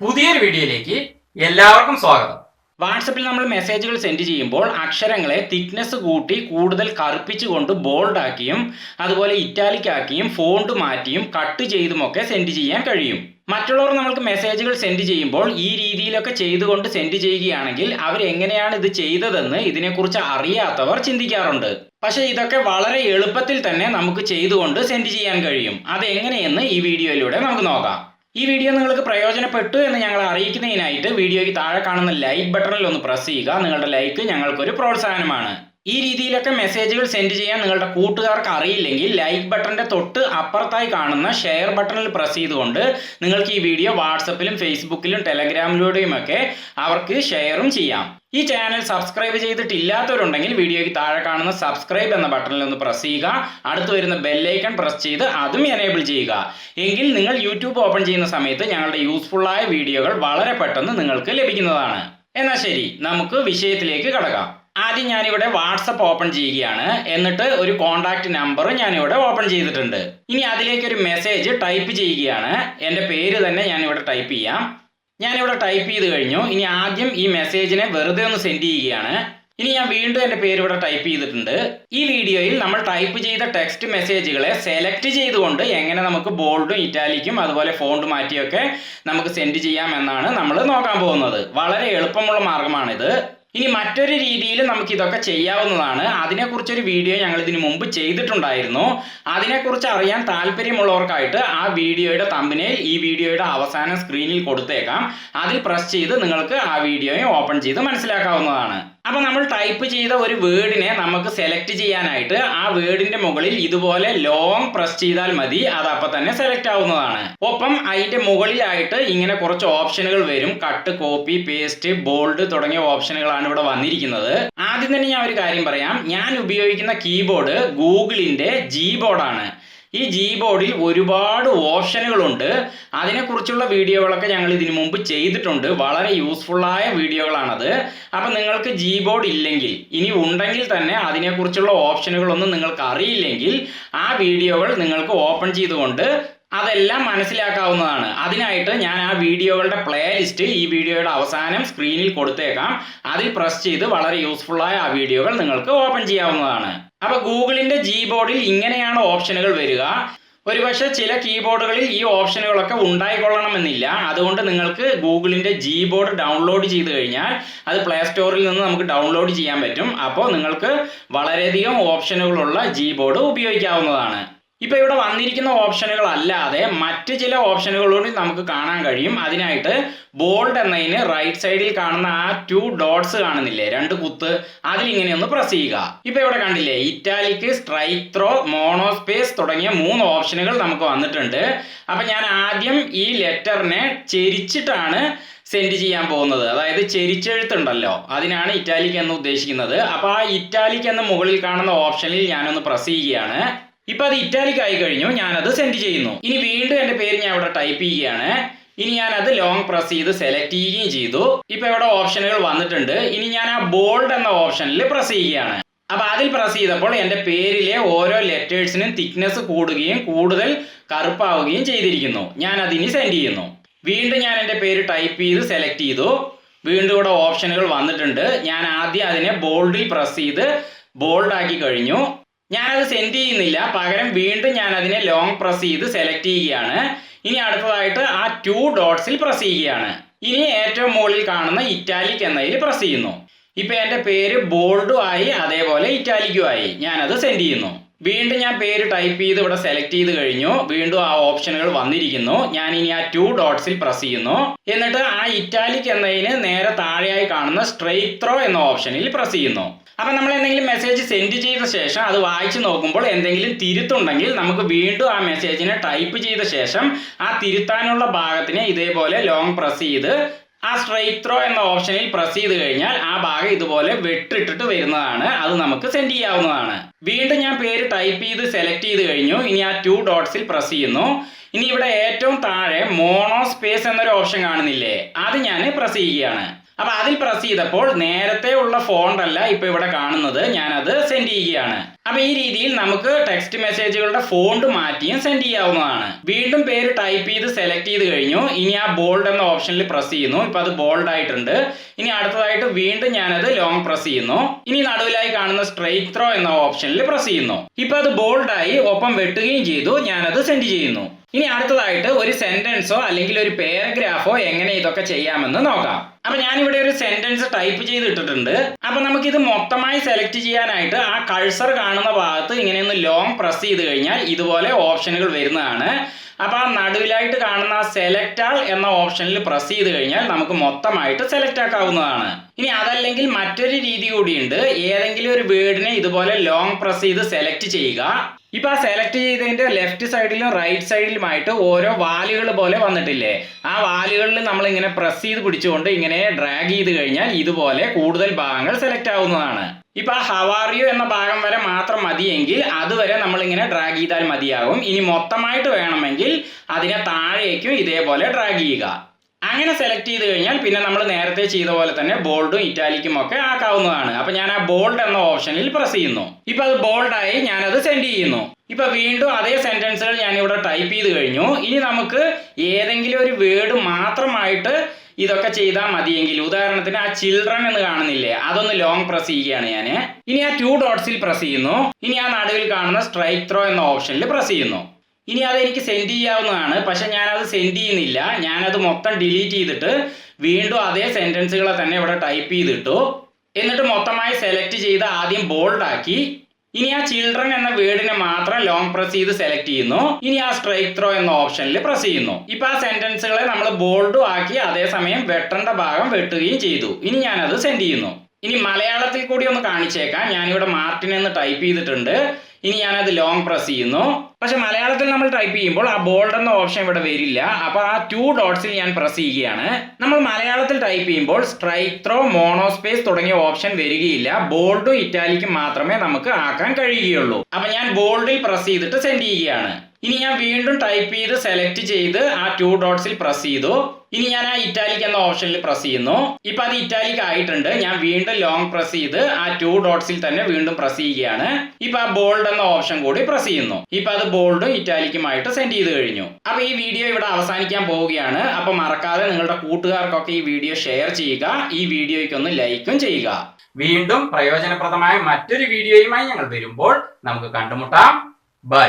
പുതിയൊരു വീഡിയോയിലേക്ക് എല്ലാവർക്കും സ്വാഗതം. വാട്സപ്പിൽ നമ്മൾ മെസ്സേജുകൾ സെൻഡ് ചെയ്യുമ്പോൾ അക്ഷരങ്ങളെ തിക്നെസ് കൂട്ടി കൂടുതൽ കറുപ്പിച്ചുകൊണ്ട് ബോൾഡ് ആക്കിയും അതുപോലെ ഇറ്റാലിക് ആക്കിയും ഫോണ്ട് മാറ്റിയും കട്ട് ചെയ്തുമൊക്കെ സെൻഡ് ചെയ്യാൻ കഴിയും. മറ്റുള്ളവർ നമ്മൾക്ക് മെസ്സേജുകൾ സെൻഡ് ചെയ്യുമ്പോൾ ഈ രീതിയിലൊക്കെ ചെയ്തുകൊണ്ട് സെൻഡ് ചെയ്യുകയാണെങ്കിൽ അവർ എങ്ങനെയാണ് ഇത് ചെയ്തതെന്ന് ഇതിനെക്കുറിച്ച് അറിയാത്തവർ ചിന്തിക്കാറുണ്ട്. പക്ഷേ ഇതൊക്കെ വളരെ എളുപ്പത്തിൽ തന്നെ നമുക്ക് ചെയ്തുകൊണ്ട് സെൻഡ് ചെയ്യാൻ കഴിയും. അതെങ്ങനെയെന്ന് ഈ വീഡിയോയിലൂടെ നമുക്ക് നോക്കാം. ഈ വീഡിയോ നിങ്ങൾക്ക് പ്രയോജനപ്പെട്ടു എന്ന് ഞങ്ങൾ അറിയിക്കുന്നതിനായിട്ട് വീഡിയോയ്ക്ക് താഴെ കാണുന്ന ലൈക്ക് ബട്ടണിൽ ഒന്ന് പ്രസ് ചെയ്യുക. നിങ്ങളുടെ ലൈക്ക് ഞങ്ങൾക്കൊരു പ്രോത്സാഹനമാണ്. ഈ രീതിയിലൊക്കെ മെസ്സേജുകൾ സെൻഡ് ചെയ്യാൻ നിങ്ങളുടെ കൂട്ടുകാർക്ക് അറിയില്ലെങ്കിൽ ലൈക്ക് ബട്ടന്റെ തൊട്ട് അപ്പുറത്തായി കാണുന്ന ഷെയർ ബട്ടണിൽ പ്രസ് ചെയ്തുകൊണ്ട് നിങ്ങൾക്ക് ഈ വീഡിയോ വാട്സപ്പിലും ഫേസ്ബുക്കിലും ടെലഗ്രാമിലൂടെയും ഒക്കെ അവർക്ക് ഷെയറും ചെയ്യാം. ഈ ചാനൽ സബ്സ്ക്രൈബ് ചെയ്തിട്ടില്ലാത്തവരുണ്ടെങ്കിൽ വീഡിയോയ്ക്ക് താഴെ കാണുന്ന സബ്സ്ക്രൈബ് എന്ന ബട്ടണിൽ ഒന്ന് പ്രസ് ചെയ്യുക. അടുത്ത് വരുന്ന ബെല്ലൈക്കൺ പ്രസ് ചെയ്ത് അതും എനേബിൾ ചെയ്യുക. എങ്കിൽ നിങ്ങൾ യൂട്യൂബ് ഓപ്പൺ ചെയ്യുന്ന സമയത്ത് ഞങ്ങളുടെ യൂസ്ഫുള്ളായ വീഡിയോകൾ വളരെ പെട്ടെന്ന് നിങ്ങൾക്ക് ലഭിക്കുന്നതാണ്. എന്നാൽ ശരി നമുക്ക് വിഷയത്തിലേക്ക് കടക്കാം. ആദ്യം ഞാനിവിടെ വാട്സപ്പ് ഓപ്പൺ ചെയ്യുകയാണ്. എന്നിട്ട് ഒരു കോൺടാക്റ്റ് നമ്പർ ഞാനിവിടെ ഓപ്പൺ ചെയ്തിട്ടുണ്ട്. ഇനി അതിലേക്ക് ഒരു മെസ്സേജ് ടൈപ്പ് ചെയ്യുകയാണ്. എന്റെ പേര് തന്നെ ഞാനിവിടെ ടൈപ്പ് ചെയ്യാം. ഞാനിവിടെ ടൈപ്പ് ചെയ്ത് കഴിഞ്ഞു. ഇനി ആദ്യം ഈ മെസ്സേജിനെ വെറുതെ ഒന്ന് സെൻഡ് ചെയ്യുകയാണ്. ഇനി ഞാൻ വീണ്ടും എന്റെ പേര് ഇവിടെ ടൈപ്പ് ചെയ്തിട്ടുണ്ട്. ഈ വീഡിയോയിൽ നമ്മൾ ടൈപ്പ് ചെയ്ത ടെക്സ്റ്റ് മെസ്സേജുകളെ സെലക്ട് ചെയ്തുകൊണ്ട് എങ്ങനെ നമുക്ക് ബോൾഡും ഇറ്റാലിക്കും അതുപോലെ ഫോണ്ട് മാറ്റിയൊക്കെ നമുക്ക് സെൻഡ് ചെയ്യാം എന്നാണ് നമ്മൾ നോക്കാൻ പോകുന്നത്. വളരെ എളുപ്പമുള്ള മാർഗമാണിത്. ഇനി മറ്റൊരു രീതിയിൽ നമുക്ക് ഇതൊക്കെ ചെയ്യാവുന്നതാണ്. അതിനെക്കുറിച്ചൊരു വീഡിയോ ഞങ്ങൾ ഇതിനു മുമ്പ് ചെയ്തിട്ടുണ്ടായിരുന്നു. അതിനെക്കുറിച്ച് അറിയാൻ താല്പര്യമുള്ളവർക്കായിട്ട് ആ വീഡിയോയുടെ തമ്പിനെ ഈ വീഡിയോയുടെ അവസാനം സ്ക്രീനിൽ കൊടുത്തേക്കാം. അതിൽ പ്രസ് ചെയ്ത് നിങ്ങൾക്ക് ആ വീഡിയോയും ഓപ്പൺ ചെയ്ത് മനസ്സിലാക്കാവുന്നതാണ്. അപ്പൊ നമ്മൾ ടൈപ്പ് ചെയ്ത ഒരു വേർഡിനെ നമുക്ക് സെലക്ട് ചെയ്യാനായിട്ട് ആ വേർഡിന്റെ മുകളിൽ ഇതുപോലെ ലോങ് പ്രസ് ചെയ്താൽ മതി. അത് അപ്പം തന്നെ സെലക്ട് ആവുന്നതാണ്. ഒപ്പം അതിന്റെ മുകളിലായിട്ട് ഇങ്ങനെ കുറച്ച് ഓപ്ഷനുകൾ വരും. കട്ട് കോപ്പി പേസ്റ്റ് ബോൾഡ് തുടങ്ങിയ ഓപ്ഷനുകളാണ് ഇവിടെ വന്നിരിക്കുന്നത്. ആദ്യം തന്നെ ഞാൻ ഒരു കാര്യം പറയാം. ഞാൻ ഉപയോഗിക്കുന്ന കീബോർഡ് ഗൂഗിളിന്റെ ജി ബോർഡാണ് ഈ ജി ബോർഡിൽ ഒരുപാട് ഓപ്ഷനുകളുണ്ട്. അതിനെക്കുറിച്ചുള്ള വീഡിയോകളൊക്കെ ഞങ്ങൾ ഇതിനു മുമ്പ് ചെയ്തിട്ടുണ്ട്. വളരെ യൂസ്ഫുള്ളായ വീഡിയോകളാണത്. അപ്പം നിങ്ങൾക്ക് ജി ബോർഡ് ഇല്ലെങ്കിൽ ഇനി ഉണ്ടെങ്കിൽ തന്നെ അതിനെക്കുറിച്ചുള്ള ഓപ്ഷനുകളൊന്നും നിങ്ങൾക്ക് അറിയില്ലെങ്കിൽ ആ വീഡിയോകൾ നിങ്ങൾക്ക് ഓപ്പൺ ചെയ്തുകൊണ്ട് അതെല്ലാം മനസ്സിലാക്കാവുന്നതാണ്. അതിനായിട്ട് ഞാൻ ആ വീഡിയോകളുടെ പ്ലേലിസ്റ്റ് ഈ വീഡിയോയുടെ അവസാനം സ്ക്രീനിൽ കൊടുത്തേക്കാം. അതിൽ പ്രസ് ചെയ്ത് വളരെ യൂസ്ഫുള്ളായ ആ വീഡിയോകൾ നിങ്ങൾക്ക് ഓപ്പൺ ചെയ്യാവുന്നതാണ്. അപ്പൊ ഗൂഗിളിന്റെ ജി ബോർഡിൽ ഇങ്ങനെയാണ് ഓപ്ഷനുകൾ വരിക. ഒരുപക്ഷെ ചില കീബോർഡുകളിൽ ഈ ഓപ്ഷനുകളൊക്കെ ഉണ്ടായിക്കൊള്ളണമെന്നില്ല. അതുകൊണ്ട് നിങ്ങൾക്ക് ഗൂഗിളിന്റെ ജി ബോർഡ് ഡൗൺലോഡ് ചെയ്ത് കഴിഞ്ഞാൽ അത് പ്ലേ സ്റ്റോറിൽ നിന്ന് നമുക്ക് ഡൗൺലോഡ് ചെയ്യാൻ പറ്റും. അപ്പോൾ നിങ്ങൾക്ക് വളരെയധികം ഓപ്ഷനുകളുള്ള ജി ബോർഡ് ഉപയോഗിക്കാവുന്നതാണ്. ഇപ്പൊ ഇവിടെ വന്നിരിക്കുന്ന ഓപ്ഷനുകൾ അല്ലാതെ മറ്റ് ചില ഓപ്ഷനുകളോട് നമുക്ക് കാണാൻ കഴിയും. അതിനായിട്ട് ബോൾഡ് എന്നതിന് റൈറ്റ് സൈഡിൽ കാണുന്ന ആ ടു ഡോട്ട്സ് കാണുന്നില്ലേ? രണ്ട് കുത്ത്. അതിൽ ഇങ്ങനെ ഒന്ന് പ്രസ് ചെയ്യുക. ഇപ്പൊ ഇവിടെ കണ്ടില്ലേ? ഇറ്റാലിക് സ്ട്രൈക്ക് ത്രോ മോണോസ്പേസ് തുടങ്ങിയ മൂന്ന് ഓപ്ഷനുകൾ നമുക്ക് വന്നിട്ടുണ്ട്. അപ്പൊ ഞാൻ ആദ്യം ഈ ലെറ്ററിനെ ചെരിച്ചിട്ടാണ് സെൻഡ് ചെയ്യാൻ പോകുന്നത്. അതായത് ചെരിച്ചെഴുത്തുണ്ടല്ലോ. അതിനാണ് ഇറ്റാലിക് എന്ന് ഉദ്ദേശിക്കുന്നത്. അപ്പൊ ആ ഇറ്റാലിക് എന്ന മുകളിൽ കാണുന്ന ഓപ്ഷനിൽ ഞാനൊന്ന് പ്രസ് ചെയ്യുകയാണ്. ഇപ്പൊ അത് ഇറ്റാലിക് ആയി കഴിഞ്ഞു ഞാനത് സെൻഡ് ചെയ്യുന്നു. ഇനി വീണ്ടും എന്റെ പേര് ഞാൻ ഇവിടെ ടൈപ്പ് ചെയ്യുകയാണ്. ഇനി ഞാൻ അത് ലോങ് പ്രസ് ചെയ്ത് സെലക്ട് ചെയ്യുകയും ചെയ്തു. ഇപ്പൊ ഇവിടെ ഓപ്ഷനുകൾ വന്നിട്ടുണ്ട്. ഇനി ഞാൻ ആ ബോൾഡ് എന്ന ഓപ്ഷനിൽ പ്രസ് ചെയ്യുകയാണ്. അപ്പൊ അതിൽ പ്രസ് ചെയ്തപ്പോൾ എന്റെ പേരിലെ ഓരോ ലെറ്റേഴ്സിനും തിക്നെസ് കൂടുകയും കൂടുതൽ കറുപ്പാവുകയും ചെയ്തിരിക്കുന്നു. ഞാൻ അതിനി സെൻഡ് ചെയ്യുന്നു. വീണ്ടും ഞാൻ എന്റെ പേര് ടൈപ്പ് ചെയ്ത് സെലക്ട് ചെയ്തു. വീണ്ടും ഇവിടെ ഓപ്ഷനുകൾ വന്നിട്ടുണ്ട്. ഞാൻ ആദ്യം അതിനെ ബോൾഡിൽ പ്രസ് ചെയ്ത് ബോൾഡ് ആക്കി കഴിഞ്ഞു. ഞാനത് സെൻഡ് ചെയ്യുന്നില്ല. പകരം വീണ്ടും ഞാൻ അതിനെ ലോങ് പ്രസ് ചെയ്ത് സെലക്ട് ചെയ്യുകയാണ്. ഇനി അടുത്തതായിട്ട് ആ ടു ഡോട്ട്സിൽ പ്രസ് ചെയ്യുകയാണ്. ഇനി ഏറ്റവും മുകളിൽ കാണുന്ന ഇറ്റാലിക് എന്നതിൽ പ്രസ് ചെയ്യുന്നു. ഇപ്പൊ എന്റെ പേര് ബോൾഡും ആയി അതേപോലെ ഇറ്റാലിക്കും ആയി. ഞാനത് സെൻഡ് ചെയ്യുന്നു. വീണ്ടും ഞാൻ പേര് ടൈപ്പ് ചെയ്ത് ഇവിടെ സെലക്ട് ചെയ്ത് കഴിഞ്ഞു. വീണ്ടും ആ ഓപ്ഷനുകൾ വന്നിരിക്കുന്നു. ഞാൻ ഇനി ആ ടു ഡോട്ട്സിൽ പ്രസ് ചെയ്യുന്നു. എന്നിട്ട് ആ ഇറ്റാലിക് എന്നതിന് നേരെ താഴെയായി കാണുന്ന സ്ട്രെയിറ്റ് ത്രോ എന്ന ഓപ്ഷനിൽ പ്രസ് ചെയ്യുന്നു. അപ്പൊ നമ്മൾ എന്തെങ്കിലും മെസ്സേജ് സെൻഡ് ചെയ്ത ശേഷം അത് വായിച്ചു നോക്കുമ്പോൾ എന്തെങ്കിലും തിരുത്തുണ്ടെങ്കിൽ നമുക്ക് വീണ്ടും ആ മെസ്സേജിനെ ടൈപ്പ് ചെയ്ത ശേഷം ആ തിരുത്താനുള്ള ഭാഗത്തിനെ ഇതേപോലെ ലോങ് പ്രസ് ചെയ്ത് ആ സ്ട്രൈറ്റ് ത്രോ എന്ന ഓപ്ഷനിൽ പ്രസ് ചെയ്ത് കഴിഞ്ഞാൽ ആ ഭാഗം ഇതുപോലെ വെട്ടിട്ടിട്ട് വരുന്നതാണ്. അത് നമുക്ക് സെൻഡ് ചെയ്യാവുന്നതാണ്. വീണ്ടും ഞാൻ പേര് ടൈപ്പ് ചെയ്ത് സെലക്ട് ചെയ്ത് കഴിഞ്ഞു. ഇനി ആ ടു ഡോട്ട്സിൽ പ്രസ് ചെയ്യുന്നു. ഇനി ഇവിടെ ഏറ്റവും താഴെ മോണോ സ്പേസ് എന്നൊരു ഓപ്ഷൻ കാണുന്നില്ലേ? അത് ഞാൻ പ്രസ് ചെയ്യുകയാണ്. അപ്പൊ അതിൽ പ്രസ് ചെയ്തപ്പോൾ നേരത്തെ ഉള്ള ഫോണ്ട് അല്ല ഇപ്പൊ ഇവിടെ കാണുന്നത്. ഞാനത് സെൻഡ് ചെയ്യുകയാണ്. അപ്പൊ ഈ രീതിയിൽ നമുക്ക് ടെക്സ്റ്റ് മെസ്സേജുകളുടെ ഫോണ്ട് മാറ്റിയും സെൻഡ് ചെയ്യാവുന്നതാണ്. വീണ്ടും പേര് ടൈപ്പ് ചെയ്ത് സെലക്ട് ചെയ്ത് കഴിഞ്ഞു. ഇനി ആ ബോൾഡ് എന്ന ഓപ്ഷനിൽ പ്രസ് ചെയ്യുന്നു. ഇപ്പൊ അത് ബോൾഡ് ആയിട്ടുണ്ട്. ഇനി അടുത്തതായിട്ട് വീണ്ടും ഞാനത് ലോങ് പ്രസ് ചെയ്യുന്നു. ഇനി നടുവിലായി കാണുന്ന സ്ട്രൈറ്റ് ത്രോ എന്ന ഓപ്ഷനിൽ പ്രസ് ചെയ്യുന്നു. ഇപ്പൊ അത് ബോൾഡായി ഒപ്പം വെട്ടുകയും ചെയ്തു. ഞാനത് സെൻഡ് ചെയ്യുന്നു. ഇനി അടുത്തതായിട്ട് ഒരു സെന്റൻസോ അല്ലെങ്കിൽ ഒരു പാരഗ്രാഫോ എങ്ങനെ ഇതൊക്കെ ചെയ്യാമെന്ന് നോക്കാം. അപ്പൊ ഞാനിവിടെ ഒരു സെന്റൻസ് ടൈപ്പ് ചെയ്ത് ഇട്ടിട്ടുണ്ട് അപ്പൊ ഇത് മൊത്തമായി സെലക്ട് ചെയ്യാനായിട്ട് ആ കഴ്സർ കാണുന്ന ഭാഗത്ത് ഇങ്ങനെ ഒന്ന് ലോങ് പ്രസ് ചെയ്ത് കഴിഞ്ഞാൽ ഇതുപോലെ ഓപ്ഷനുകൾ വരുന്നതാണ്. അപ്പൊ ആ നടുവിലായിട്ട് കാണുന്ന സെലക്ട് ആൾ എന്ന ഓപ്ഷനിൽ പ്രസ് ചെയ്ത് കഴിഞ്ഞാൽ നമുക്ക് മൊത്തമായിട്ട് സെലക്ട് ആക്കാവുന്നതാണ്. ഇനി അതല്ലെങ്കിൽ മറ്റൊരു രീതി കൂടിയുണ്ട്. ഏതെങ്കിലും ഒരു വേർഡിനെ ഇതുപോലെ ലോങ് പ്രസ് ചെയ്ത് സെലക്ട് ചെയ്യുക. ഇപ്പൊ ആ സെലക്ട് ചെയ്തതിന്റെ ലെഫ്റ്റ് സൈഡിലും റൈറ്റ് സൈഡിലുമായിട്ട് ഓരോ വാലുകൾ പോലെ വന്നിട്ടില്ലേ? ആ വാലുകളിൽ നമ്മൾ ഇങ്ങനെ പ്രസ് ചെയ്ത് പിടിച്ചുകൊണ്ട് ഇങ്ങനെ ഡ്രാഗ് ചെയ്ത് കഴിഞ്ഞാൽ ഇതുപോലെ കൂടുതൽ ഭാഗങ്ങൾ സെലക്ട് ആവുന്നതാണ്. ഇപ്പൊ ആ ഹവാറിയോ എന്ന ഭാഗം വരെ മാത്രം മതിയെങ്കിൽ അതുവരെ നമ്മൾ ഇങ്ങനെ ഡ്രാഗ് ചെയ്താൽ മതിയാകും. ഇനി മൊത്തമായിട്ട് വേണമെങ്കിൽ അതിനെ താഴേക്കും ഇതേപോലെ ഡ്രാഗ് ചെയ്യുക. അങ്ങനെ സെലക്ട് ചെയ്ത് കഴിഞ്ഞാൽ പിന്നെ നമ്മൾ നേരത്തെ ചെയ്ത പോലെ തന്നെ ബോൾഡും ഇറ്റാലിക്കും ഒക്കെ ആക്കാവുന്നതാണ്. അപ്പൊ ഞാൻ ആ ബോൾഡ് എന്ന ഓപ്ഷനിൽ പ്രസ് ചെയ്യുന്നു. ഇപ്പൊ അത് ബോൾഡായി ഞാനത് സെൻഡ് ചെയ്യുന്നു. ഇപ്പൊ വീണ്ടും അതേ സെന്റൻസുകൾ ഞാൻ ഇവിടെ ടൈപ്പ് ചെയ്ത് കഴിഞ്ഞു. ഇനി നമുക്ക് ഏതെങ്കിലും ഒരു വേർഡ് മാത്രമായിട്ട് ഇതൊക്കെ ചെയ്താൽ മതിയെങ്കിൽ ഉദാഹരണത്തിന് ആ ചിൽഡ്രൻ എന്ന് കാണുന്നില്ലേ അതൊന്ന് ലോങ് പ്രസ് ചെയ്യുകയാണ് ഞാൻ ഇനി ആ ടു ഡോട്ട്സിൽ പ്രസ് ചെയ്യുന്നു. ഇനി ആ നടുവിൽ കാണുന്ന സ്ട്രൈക്ക് ത്രോ എന്ന ഓപ്ഷനിൽ പ്രസ് ചെയ്യുന്നു. ഇനി അത് എനിക്ക് സെൻഡ് ചെയ്യാവുന്നതാണ്. പക്ഷെ ഞാനത് സെൻഡ് ചെയ്യുന്നില്ല. ഞാനത് മൊത്തം ഡിലീറ്റ് ചെയ്തിട്ട് വീണ്ടും അതേ സെന്റൻസുകളെ തന്നെ ഇവിടെ ടൈപ്പ് ചെയ്തിട്ടു. എന്നിട്ട് മൊത്തമായി സെലക്ട് ചെയ്ത് ആദ്യം ബോൾഡ് ആക്കി. ഇനി ആ ചിൽഡ്രൻ എന്ന വേർഡിനെ മാത്രം ലോങ് പ്രസ് ചെയ്ത് സെലക്ട് ചെയ്യുന്നു. ഇനി ആ സ്ട്രൈക്ക് ത്രോ എന്ന ഓപ്ഷനിൽ പ്രസ് ചെയ്യുന്നു. ഇപ്പൊ ആ സെന്റൻസുകളെ നമ്മൾ ബോൾഡും ആക്കി അതേസമയം വെട്ടേണ്ട ഭാഗം വെട്ടുകയും ചെയ്തു. ഇനി ഞാനത് സെൻഡ് ചെയ്യുന്നു. ഇനി മലയാളത്തിൽ കൂടി ഒന്ന് കാണിച്ചേക്കാം. ഞാനിവിടെ മാർട്ടിൻ എന്ന് ടൈപ്പ് ചെയ്തിട്ടുണ്ട്. ഇനി ഞാനത് ലോങ് പ്രസ് ചെയ്യുന്നു. പക്ഷെ മലയാളത്തിൽ നമ്മൾ ടൈപ്പ് ചെയ്യുമ്പോൾ ആ ബോൾഡ് എന്ന ഓപ്ഷൻ ഇവിടെ വരില്ല. അപ്പൊ ആ ടു ഡോട്ട്സിൽ ഞാൻ പ്രസ് ചെയ്യുകയാണ്. നമ്മൾ മലയാളത്തിൽ ടൈപ്പ് ചെയ്യുമ്പോൾ സ്ട്രൈക്ക് ത്രോ മോണോസ്പേസ് തുടങ്ങിയ ഓപ്ഷൻ വരികയില്ല. ബോൾഡും ഇറ്റാലിക്കും മാത്രമേ നമുക്ക് ആക്കാൻ കഴിയുകയുള്ളൂ. അപ്പൊ ഞാൻ ബോൾഡിൽ പ്രസ് ചെയ്തിട്ട് സെൻഡ് ചെയ്യുകയാണ്. ഇനി ഞാൻ വീണ്ടും ടൈപ്പ് ചെയ്ത് സെലക്ട് ചെയ്ത് ആ ടു ഡോട്ട്സിൽ പ്രസ് ചെയ്തു. ഇനി ഞാൻ ആ ഇറ്റാലിക് എന്ന ഓപ്ഷനിൽ പ്രസ് ചെയ്യുന്നു. ഇപ്പൊ അത് ഇറ്റാലിക് ആയിട്ടുണ്ട്. ഞാൻ വീണ്ടും ലോങ് പ്രസ് ചെയ്ത് ആ ടു ഡോട്ട്സിൽ തന്നെ വീണ്ടും പ്രസ് ചെയ്യുകയാണ്. ഇപ്പൊ ആ ബോൾഡ് എന്ന ഓപ്ഷൻ കൂടി പ്രസ് ചെയ്യുന്നു. ഇപ്പൊ അത് ബോൾഡും ഇറ്റാലിക്കുമായിട്ട് സെൻഡ് ചെയ്ത് കഴിഞ്ഞു. അപ്പൊ ഈ വീഡിയോ ഇവിടെ അവസാനിക്കാൻ പോവുകയാണ്. അപ്പൊ മറക്കാതെ നിങ്ങളുടെ കൂട്ടുകാർക്കൊക്കെ ഈ വീഡിയോ ഷെയർ ചെയ്യുക. ഈ വീഡിയോയ്ക്ക് ഒന്ന് ലൈക്കും ചെയ്യുക. വീണ്ടും പ്രയോജനപ്രദമായ മറ്റൊരു വീഡിയോയുമായി ഞങ്ങൾ വരുമ്പോൾ നമുക്ക് കണ്ടുമുട്ടാം. ബൈ